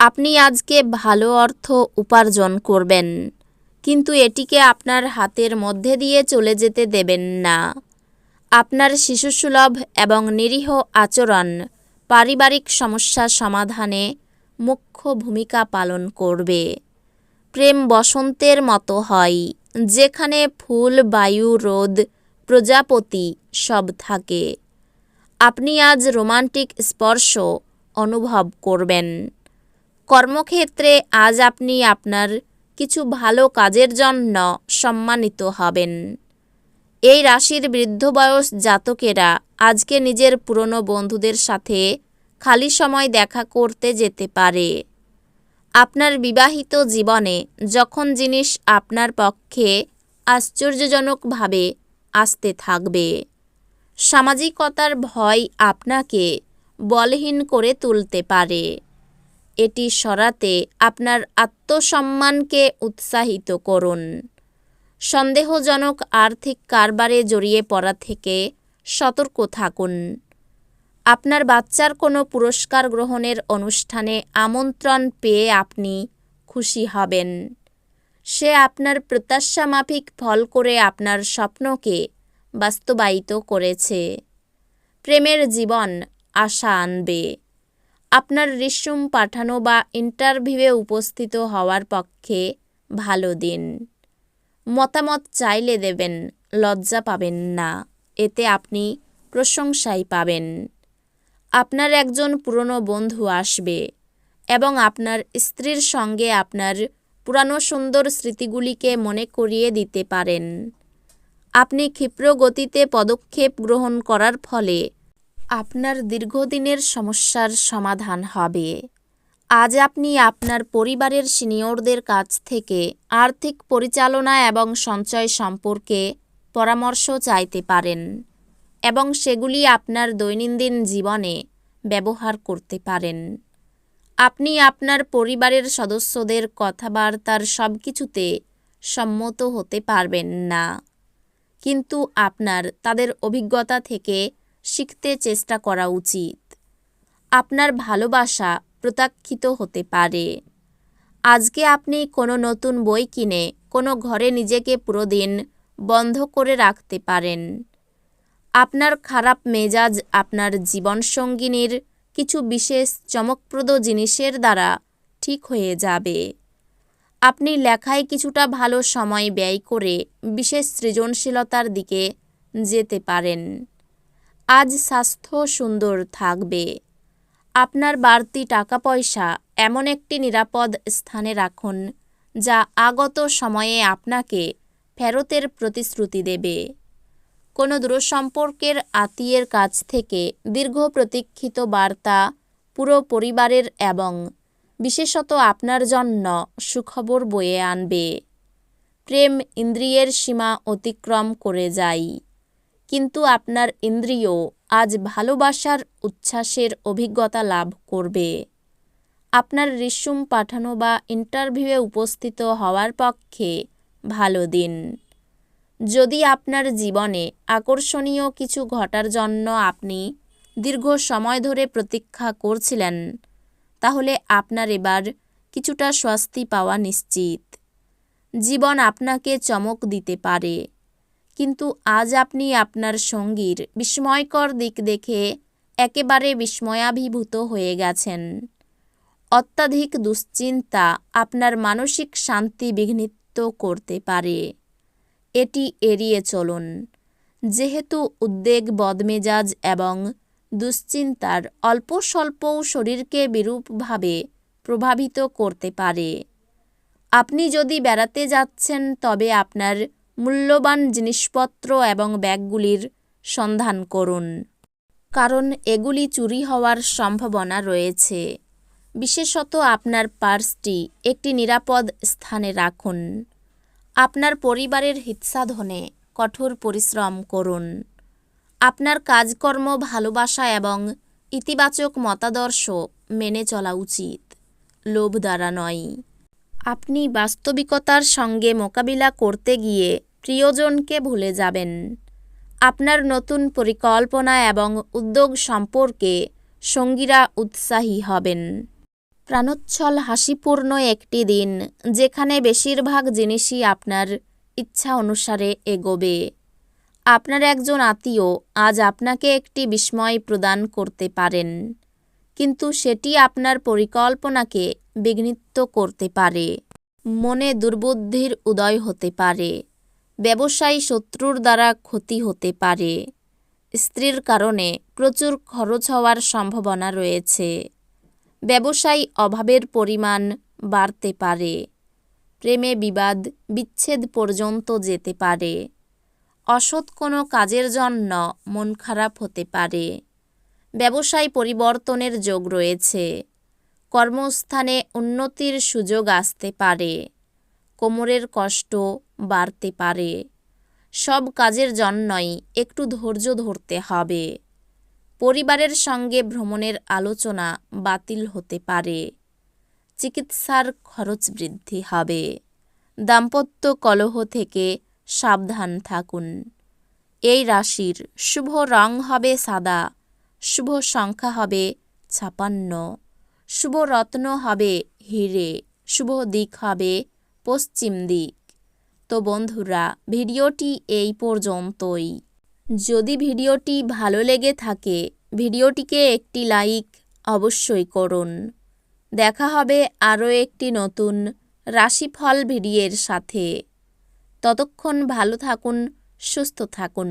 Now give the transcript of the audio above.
আপনি আজকে ভালো অর্থ উপার্জন করবেন, কিন্তু এটিকে আপনার হাতের মধ্যে দিয়ে চলে যেতে দেবেন না। আপনার শিশুসুলভ এবং নিরীহ আচরণ পারিবারিক সমস্যা সমাধানে মুখ্য ভূমিকা পালন করবে। প্রেম বসন্তের মতো হয়, যেখানে ফুল, বায়ু, রোদ, প্রজাপতি সব থাকে। আপনি আজ রোমান্টিক স্পর্শ অনুভব করবেন। কর্মক্ষেত্রে আজ আপনি আপনার কিছু ভালো কাজের জন্য সম্মানিত হবেন। এই রাশির বৃদ্ধ বয়স জাতকেরা আজকে নিজের পুরনো বন্ধুদের সাথে খালি সময় দেখা করতে যেতে পারে। আপনার বিবাহিত জীবনে যখন জিনিস আপনার পক্ষে আশ্চর্যজনকভাবে আসতে থাকবে। সামাজিকতার ভয় আপনাকে বলহীন করে তুলতে পারে। এটি সরাতে আপনার আত্মসম্মানকে উৎসাহিত করুন। সন্দেহজনক আর্থিক কারবারে জড়িয়ে পড়া থেকে সতর্ক থাকুন। আপনার বাচ্চার কোনো পুরস্কার গ্রহণের অনুষ্ঠানে আমন্ত্রণ পেয়ে আপনি খুশি হবেন। সে আপনার প্রত্যাশা মাফিক ফল করে আপনার স্বপ্নকে বাস্তবায়িত করেছে। প্রেমের জীবন আশা আনবে। আপনার রিসুম পাঠানো বা ইন্টারভিউয়ে উপস্থিত হওয়ার পক্ষে ভালো দিন। মতামত চাইলে দেবেন, লজ্জা পাবেন না। এতে আপনি প্রশংসাই পাবেন। আপনার একজন পুরনো বন্ধু আসবে এবং আপনার স্ত্রীর সঙ্গে আপনার পুরানো সুন্দর স্মৃতিগুলিকে মনে করিয়ে দিতে পারেন। আপনি ক্ষিপ্র গতিতে পদক্ষেপ গ্রহণ করার ফলে আপনার দীর্ঘদিনের সমস্যার সমাধান হবে। আজ আপনি আপনার পরিবারের সিনিয়রদের কাছ থেকে আর্থিক পরিচালনা এবং সঞ্চয় সম্পর্কে পরামর্শ চাইতে পারেন এবং সেগুলি আপনার দৈনন্দিন জীবনে ব্যবহার করতে পারেন। আপনি আপনার পরিবারের সদস্যদের কথাবার্তার সব কিছুতে সম্মত হতে পারবেন না। কিন্তু আপনার তাদের অভিজ্ঞতা থেকে শিখতে চেষ্টা করা উচিত। আপনার ভালোবাসা প্রত্যাখ্যিত হতে পারে। আজকে আপনি কোনো নতুন বই কিনে কোনো ঘরে নিজেকে পুরো দিন বন্ধ করে রাখতে পারেন। আপনার খারাপ মেজাজ আপনার জীবনসঙ্গিনীর কিছু বিশেষ চমকপ্রদ জিনিসের দ্বারা ঠিক হয়ে যাবে। আপনি লেখায় কিছুটা ভালো সময় ব্যয় করে বিশেষ সৃজনশীলতার দিকে যেতে পারেন। আজ স্বাস্থ্য সুন্দর থাকবে। আপনার বাড়তি টাকা পয়সা এমন একটি নিরাপদ স্থানে রাখুন, যা আগত সময়ে আপনাকে ফেরতের প্রতিশ্রুতি দেবে। কোনো দূরসম্পর্কের আত্মীয়ের কাছ থেকে দীর্ঘ প্রতীক্ষিত বার্তা পুরো পরিবারের এবং বিশেষত আপনার জন্য সুখবর বয়ে আনবে। প্রেম ইন্দ্রিয়ের সীমা অতিক্রম করে যায়। কিন্তু আপনার ইন্দ্রিয় আজ ভালোবাসার উচ্ছ্বাসের অভিজ্ঞতা লাভ করবে। আপনার রিস্যুম পাঠানো বা ইন্টারভিউয়ে উপস্থিত হওয়ার পক্ষে ভালো দিন। যদি আপনার জীবনে আকর্ষণীয় কিছু ঘটার জন্য আপনি দীর্ঘ সময় ধরে প্রতীক্ষা করছিলেন, তাহলে আপনার এবার কিছুটা স্বস্তি পাওয়া নিশ্চিত। জীবন আপনাকে চমক দিতে পারে। কিন্তু আজ আপনি আপনার সঙ্গীর বিস্ময়কর দিক দেখে একেবারে বিস্ময়াভিভূত হয়ে গেছেন। অত্যাধিক দুশ্চিন্তা আপনার মানসিক শান্তি বিঘ্নিত করতে পারে। এটি এড়িয়ে চলুন। যেহেতু উদ্বেগ, বদমেজাজ এবং দুশ্চিন্তার অল্প স্বল্পও শরীরকে বিরূপভাবে প্রভাবিত করতে পারে। আপনি যদি বেড়াতে যাচ্ছেন, তবে আপনার মূল্যবান জিনিসপত্র এবং ব্যাগগুলির সন্ধান করুন। কারণ এগুলি চুরি হওয়ার সম্ভাবনা রয়েছে। বিশেষত আপনার পার্সটি একটি নিরাপদ স্থানে রাখুন। আপনার পরিবারের হিতসাধনে কঠোর পরিশ্রম করুন। আপনার কাজকর্ম, ভালোবাসা এবং ইতিবাচক মতাদর্শ মেনে চলা উচিত। লোভ দ্বারা নয়। আপনি বাস্তবিকতার সঙ্গে মোকাবিলা করতে গিয়ে প্রিয়জনকে ভুলে যাবেন। আপনার নতুন পরিকল্পনা এবং উদ্যোগ সম্পর্কে সঙ্গীরা উৎসাহী হবেন। প্রাণোচ্ছল হাসিপূর্ণ একটি দিন, যেখানে বেশিরভাগ জিনিসই আপনার ইচ্ছা অনুসারে এগোবে। আপনার একজন আত্মীয় আজ আপনাকে একটি বিস্ময় প্রদান করতে পারেন। কিন্তু সেটি আপনার পরিকল্পনাকে বিঘ্নিত করতে পারে। মনে দুর্বুদ্ধির উদয় হতে পারে। ব্যবসায়ী শত্রুর দ্বারা ক্ষতি হতে পারে। স্ত্রীর কারণে প্রচুর খরচ হওয়ার সম্ভাবনা রয়েছে। ব্যবসায়ী অভাবের পরিমাণ বাড়তে পারে। প্রেমে বিবাদ, বিচ্ছেদ পর্যন্ত যেতে পারে। অসৎ কোনো কাজের জন্য মন খারাপ হতে পারে। ব্যবসায় পরিবর্তনের যোগ রয়েছে। কর্মস্থানে উন্নতির সুযোগ আসতে পারে। কোমরের কষ্ট বাড়তে পারে। সব কাজের জন্যই একটু ধৈর্য ধরতে হবে। পরিবারের সঙ্গে ভ্রমণের আলোচনা বাতিল হতে পারে। চিকিৎসার খরচ বৃদ্ধি হবে। দাম্পত্য কলহ থেকে সাবধান থাকুন। এই রাশির শুভ রং হবে সাদা। শুভ সংখ্যা হবে ছাপান্ন। শুভ রত্ন হবে হিরে। শুভ দিক হবে পশ্চিম দিক। তো বন্ধুরা, ভিডিওটি এই পর্যন্তই। যদি ভিডিওটি ভালো লেগে থাকে, ভিডিওটিকে একটি লাইক অবশ্যই করুন। দেখা হবে আরও একটি নতুন রাশিফল ভিডিওর সাথে। ততক্ষণ ভালো থাকুন, সুস্থ থাকুন।